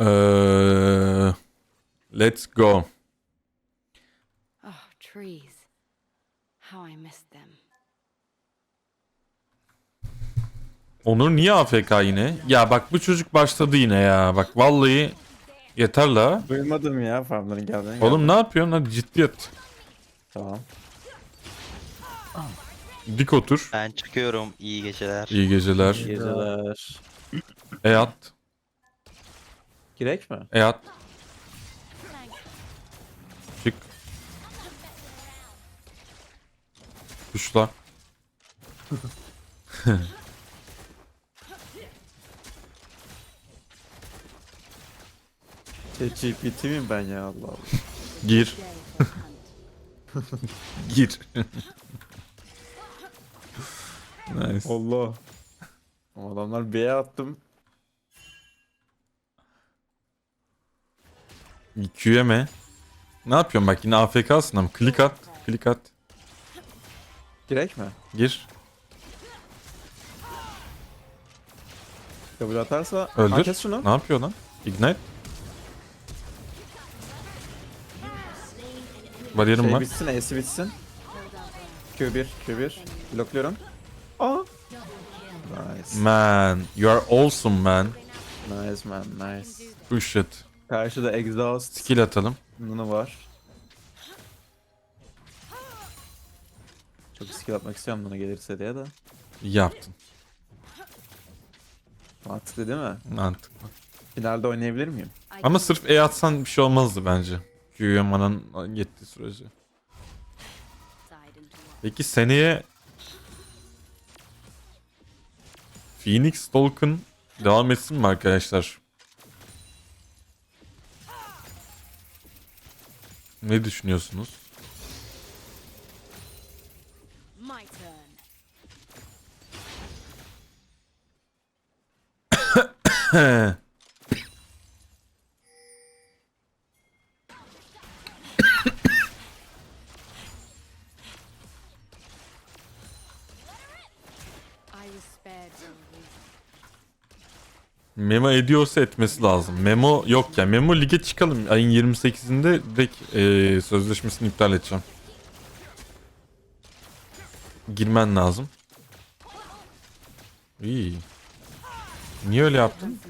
Ee, let's go. Oh, trees. How I missed them. Onur niye AFK yine? Ya bak bu çocuk başladı yine ya. Bak vallahi yeter la. Duymadım ya farmların geldiğini. Oğlum ne yapıyorsun? Hadi ciddiyet. Tamam. Dik otur. Ben çıkıyorum. İyi geceler. İyi geceler. Geceler. E at. Girek mi? E at. Çık. Kuşla. ChatGPT miyim ben ya Allah Allah. Gir. Gir. nice. Allah. Adamlar B'ye attım. Q'ye mi? Ne yapıyorsun bak yine AFK'sın ama klik at. Klik at. Girek mi? Gir. Kabul atarsa Öldür. Kes şunu. Ne yapıyor lan? Ignite. Bariyerim Şey var. bitsin, E'si bitsin. Q1, Q1. Blokluyorum. Aa. Nice. Man, you are awesome man. Nice man, nice. Push it. Karşıda Exhaust. Skill atalım. Nunu var. Çok skill atmak istiyorum bunu gelirse diye de. İyi yaptın. Mantıklı değil mi? Mantıklı. Finalde oynayabilir miyim? Ama sırf E atsan bir şey olmazdı bence. Q'ya manan yettiği sürece. Peki seneye Phoenix Dolkun devam etsin mi arkadaşlar? Ne düşünüyorsunuz? My Memo ediyorsa etmesi lazım. Memo yok ya. Memo lige çıkalım. Ayın 28'inde direkt eee, sözleşmesini iptal edeceğim. Girmen lazım. İyi. Niye öyle yaptın?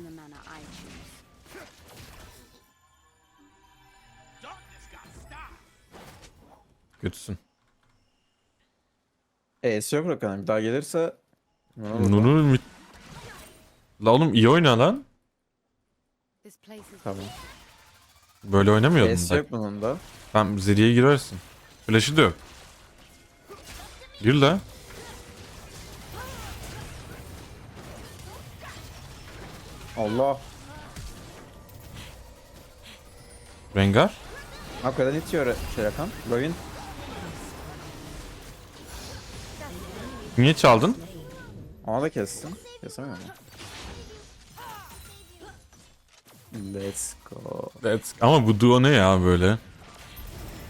Kötüsün. E'si yok bakalım. Bir daha gelirse... Nunu. La oğlum iyi oyna lan. Tamam. Böyle oynamıyordun da. yok bunun da. Tamam Zeri'ye girersin. Flash'ı da yok. Gir la. Allah. Rengar. Hakikaten itiyor şey yakan. Lovin. Niye çaldın? Ona da kessin. Kesemiyor mu? Let's go. Evet. Ama bu duo ne ya böyle?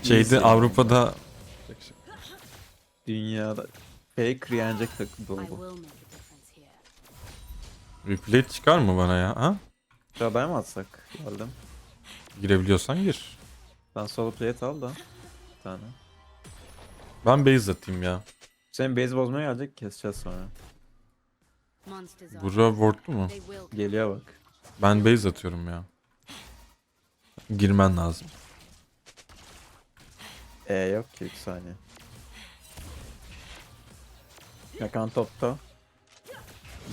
Şeyde Easy. Avrupa'da Dünyada fake yenecek takım I dolu. will make a difference here. replay çıkar mı bana ya? Ha? Şuraya mı atsak? Geldim. Girebiliyorsan gir. Ben solo plate al da. Bir tane. Ben base atayım ya. Senin base bozmaya gelecek keseceğiz sonra. Monsters are. Bura wardlu mu? They will come. Geliyor bak. Ben base atıyorum ya. Girmen lazım. E yok ki 3 saniye. Yakan topta.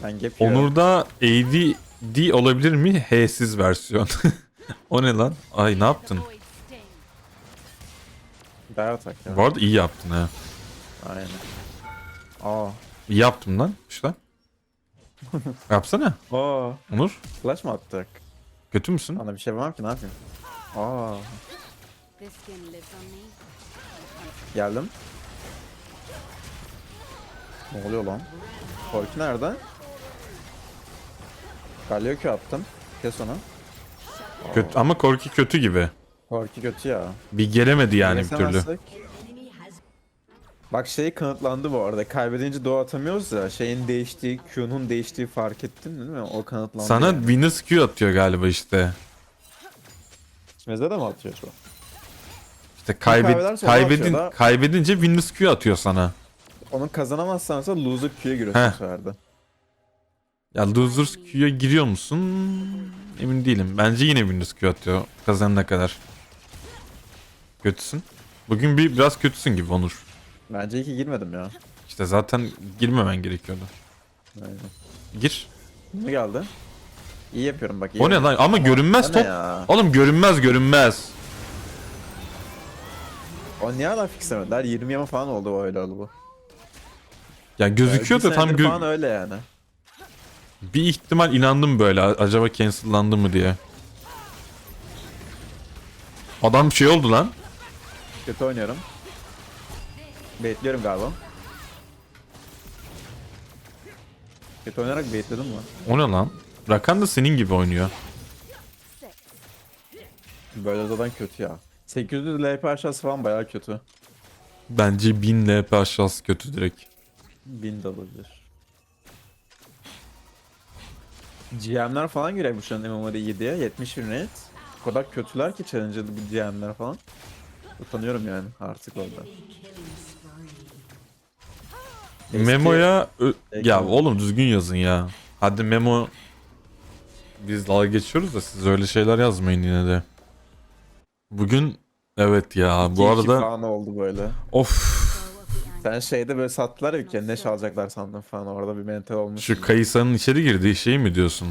Ben gap yiyorum. Onur'da AD olabilir mi? H'siz versiyon. o ne lan? Ay ne yaptın? Ver atak ya. Bu arada iyi yaptın ha. Aynen. Aa. İyi yaptım lan. İşte. Yapsana. Aa. Onur. Flash mı attık? Kötü müsün? Bana bir şey yapamam ki ne yapayım? Aa. Geldim. Ne oluyor lan? Korki nerede? Galio Q attım. Kes onu. Kötü ama Korki kötü gibi. Korki kötü ya. Bir gelemedi yani bir türlü. Kesemezsek- Bak şey kanıtlandı bu arada. Kaybedince doğa atamıyoruz ya. Şeyin değiştiği, Q'nun değiştiği fark ettin değil mi? O kanıtlandı. Sana yani. Venus Q atıyor galiba işte. Çimez'de de mi atıyor şu an? İşte onu kaybedin, atıyor da- kaybedince Winless Q atıyor sana. Onu kazanamazsan mesela loser Q'ya giriyorsun Heh. bu. Ya Losers Q'ya giriyor musun? Emin değilim. Bence yine Winless Q atıyor kazanana kadar. Kötüsün. Bugün bir biraz kötüsün gibi Onur. Bence iyi ki girmedim ya. İşte zaten girmemen gerekiyordu. Aynen. Gir. Ne geldi? İyi yapıyorum bak. iyi O ne lan? Ama görünmez O top. ya? Oğlum görünmez görünmez. O niye hala fixlemediler? 20 yama falan oldu o öyle oldu bu. Ya gözüküyor Bir da tam gö- falan öyle yani. bir ihtimal inandım böyle acaba cancellandı mı diye. Adam şey oldu lan. Kötü oynuyorum. Baitliyorum galiba. Kötü oynayarak baitledim mi? O ne lan? Rakan da senin gibi oynuyor. Böyle zaten kötü ya. 800 LP aşağısı falan bayağı kötü. Bence 1000 LP aşağısı kötü direkt. 1000 de olabilir. GM'ler falan bu şu an MMO'da iyi diye. 70 rate. O kadar kötüler ki Challenger'da bu GM'ler falan. Utanıyorum yani artık orada. Eski- Memo'ya ya oğlum düzgün yazın ya. Hadi Memo biz dalga geçiyoruz da siz öyle şeyler yazmayın yine de. Bugün evet ya bu 2-2 arada falan oldu böyle. of Sen şeyde böyle sattılar ya ülke ne çalacaklar sandım falan orada bir mental olmuş. şu Kayısa'nın içeri girdiği şey mi diyorsun?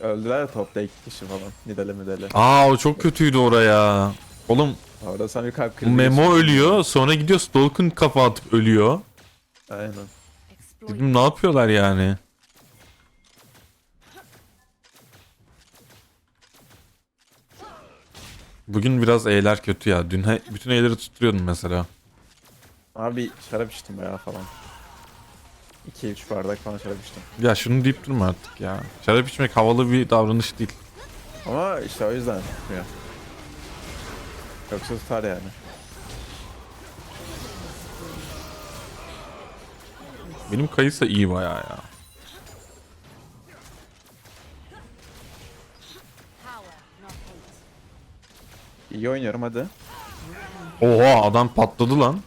Öldüler topta iki kişi falan. Nidale midale. Aa o çok kötüydü oraya. Oğlum Orada sen bir kalp krizi Memo ölüyor sonra gidiyor Stalk'ın kafa atıp ölüyor. Aynen. Dedim ne yapıyorlar yani? Bugün biraz E'ler kötü ya. Dün he- bütün E'leri tutturuyordum mesela. Abi şarap içtim bayağı falan. 2-3 bardak falan şarap içtim. Ya şunu deyip durma artık ya. Şarap içmek havalı bir davranış değil. Ama işte o yüzden tutmuyor. Yoksa tutar yani. Benim kayısı iyi bayağı ya. İyi oynuyorum hadi. Oha adam patladı lan.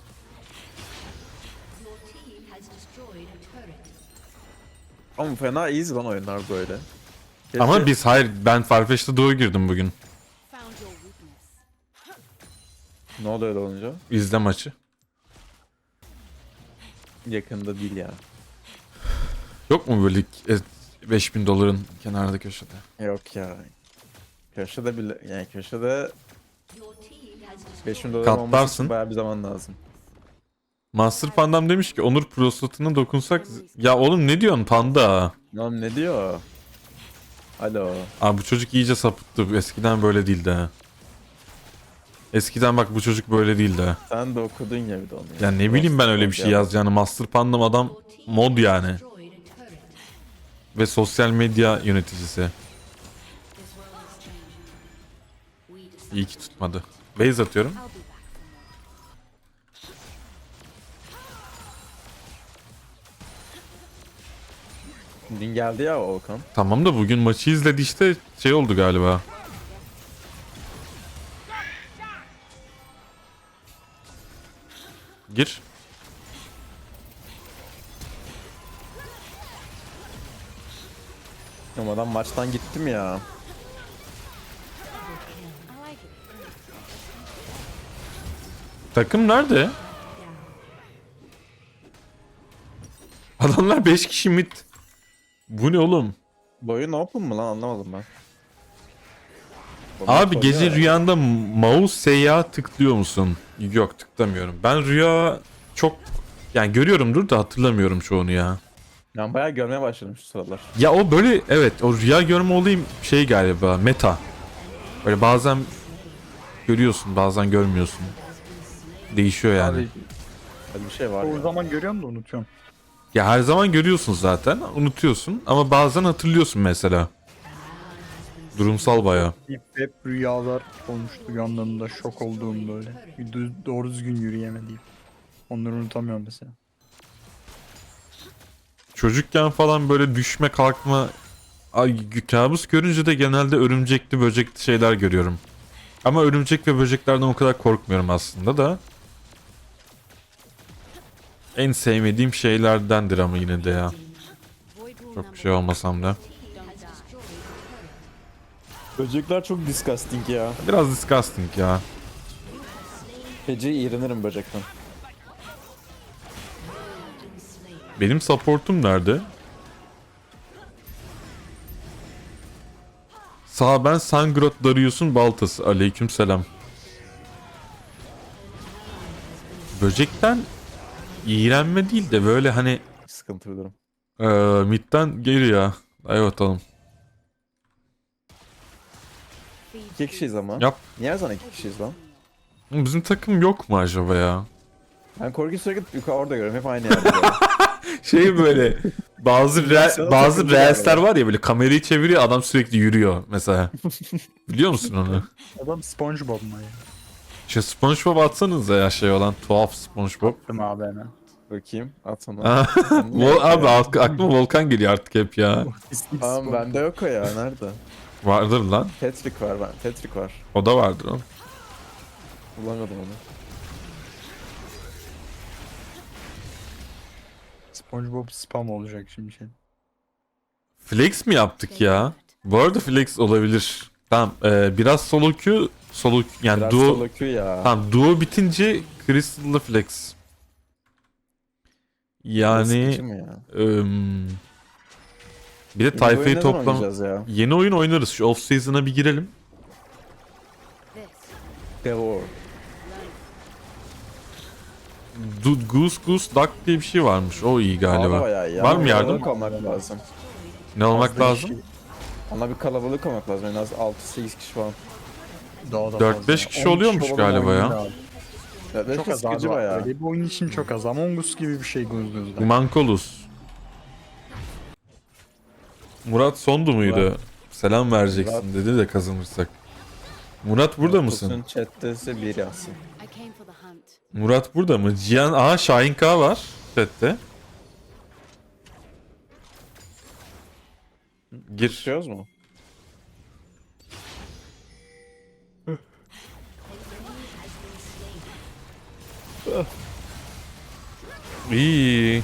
Ama fena iyiyiz lan oyunlar böyle. Keşke- Ama biz hayır ben Farfetch'te doğu girdim bugün. Ne oluyor olunca? İzle maçı. Yakında değil ya. Yok mu böyle e, 5000 doların kenarda köşede? Yok ya. Köşede bile yani köşede Your team has destroyed 5000 dolar Katlarsın. olması için bayağı bir zaman lazım. Master Pandam demiş ki Onur prostatına dokunsak... Ya oğlum ne diyorsun panda? Lan ne diyor? Alo. Abi bu çocuk iyice sapıttı. Eskiden böyle değildi ha. Eskiden bak bu çocuk böyle değildi. Sen de okudun ya bir de onu. Ya ne bileyim ben öyle bir şey yazacağını. Master Pandam adam mod yani. Ve sosyal medya yöneticisi. İyi ki tutmadı. Base atıyorum. Dün geldi ya Okan. Tamam da bugün maçı izledi işte şey oldu galiba. Maçtan gittim ya. Takım nerede? Adamlar 5 kişi mid. Bu ne oğlum? Boyun open mu lan anlamadım ben. Abi Boyun gece ya. rüyanda mouse seyahat tıklıyor musun? Yok tıklamıyorum. Ben rüya çok yani görüyorumdur da hatırlamıyorum çoğunu ya. Ben bayağı görmeye başladım şu sıralar. Ya o böyle evet o rüya görme olayım şey galiba meta. Böyle bazen görüyorsun bazen görmüyorsun. Değişiyor yani. Abi, bir şey var O ya. zaman görüyorum da unutuyorum. Ya her zaman görüyorsun zaten unutuyorsun ama bazen hatırlıyorsun mesela. Durumsal baya. Hep, hep rüyalar olmuştu yanlarında şok olduğum böyle. Bir düz- doğru düzgün yürüyemediğim. Onları unutamıyorum mesela. Çocukken falan böyle düşme kalkma ay kabus görünce de genelde örümcekli böcekli şeyler görüyorum. Ama örümcek ve böceklerden o kadar korkmuyorum aslında da. En sevmediğim şeylerdendir ama yine de ya. Çok şey olmasam da. Böcekler çok disgusting ya. Biraz disgusting ya. Feci iğrenirim böcekten. Benim supportum nerede? Sağ ben Sangrot Darius'un baltası. Aleyküm selam. Böcekten iğrenme değil de böyle hani Sıkıntı bir durum. eee midden geliyor. Evet atalım. İki kişiyiz ama. Yap. Niye her zaman iki kişiyiz lan? Bizim takım yok mu acaba ya? Ben Korki'yi sürekli yukarı orada görüyorum. Hep aynı yerde. görüyorum. Şey böyle bazı re- bazı reelsler var ya böyle kamerayı çeviriyor adam sürekli yürüyor mesela. Biliyor musun onu? Adam SpongeBob mu ya? Şu SpongeBob atsanıza ya şey olan tuhaf SpongeBob. Attım abi hemen. Bakayım. At onu. Vol- abi ak- aklıma Volkan geliyor artık hep ya. Tamam bende yok o ya. Nerede? Vardır lan. Tetrik var ben. Tetrik var. O da vardır o. Bulamadım onu. SpongeBob spam olacak şimdi şey. Flex mi yaptık ya? Bu arada flex olabilir. Tamam e, biraz solo Q solo yani Biraz duo solo Q ya. tamam duo bitince Crystal'lı flex. Yani Sıkıcı mı ya? ım, bir de Yeni bir tayfayı oyun ne zaman toplam oynayacağız ya? yeni oyun oynarız. Şu off season'a bir girelim. This. Du- Goose Goose Duck diye bir şey varmış. O iyi Galiba. Bayağı. Var mı yardım? Olmak lazım. Ne olmak Fazla lazım? kişi- Ona bir kalabalık olmak lazım. En az 6-8 kişi falan. Daha da 4-5 fazla. kişi 10 oluyormuş olan galiba oyun ya. abi. Ya, Çok az sıkıcı abi. bayağı. Öyle bir oyun için çok az. Among Us gibi bir şey Goose Mankolus. Murat sondu muydu? Murat. Selam vereceksin Murat. dedi de kazanırsak. Murat burada mısın? Kusun chat'tesi bir yazsın. I came for the hunt. Murat burada mı? Cihan, aha Şahin K var chatte. Gir. Düşüyoruz mu? İyi.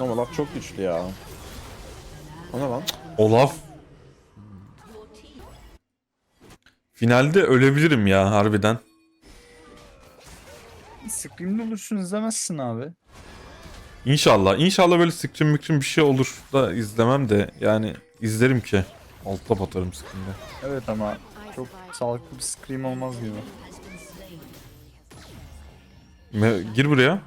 Ama laf çok güçlü ya. O ne lan? Olaf. Finalde ölebilirim ya harbiden. Scream'de olursun izlemezsin abi. İnşallah. İnşallah böyle sıkçım mıkçım bir şey olur da izlemem de yani izlerim ki. Altta batarım sıkımda. Evet ama çok sağlıklı bir Scream olmaz gibi. Me- Gir buraya.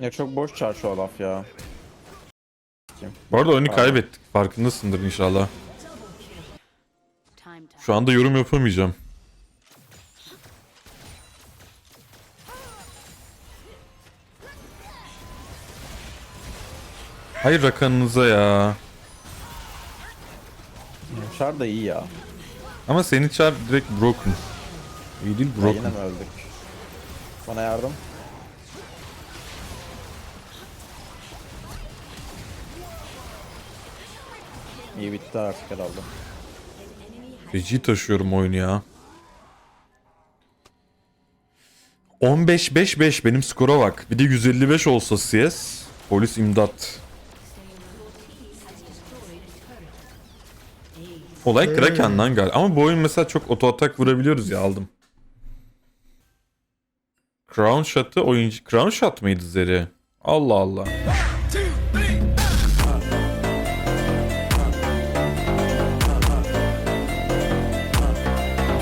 Ya çok boş çar şu laf ya. Bu arada oyunu kaybettik. Farkındasındır inşallah. Şu anda yorum yapamayacağım. Hayır rakanınıza ya. Çar da iyi ya. Ama senin çar direkt broken. İyi değil Ya yine broken. mi öldük? Bana yardım. İyi bitti artık herhalde. Feci taşıyorum oyunu ya. 15-5-5 benim skora bak. Bir de 155 olsa CS. Polis imdat. Olay Kraken'dan gel. Ama bu oyun mesela çok oto atak vurabiliyoruz ya aldım. Crown Shot'ı oyuncu... Crown Shot mıydı Zeri? Allah Allah.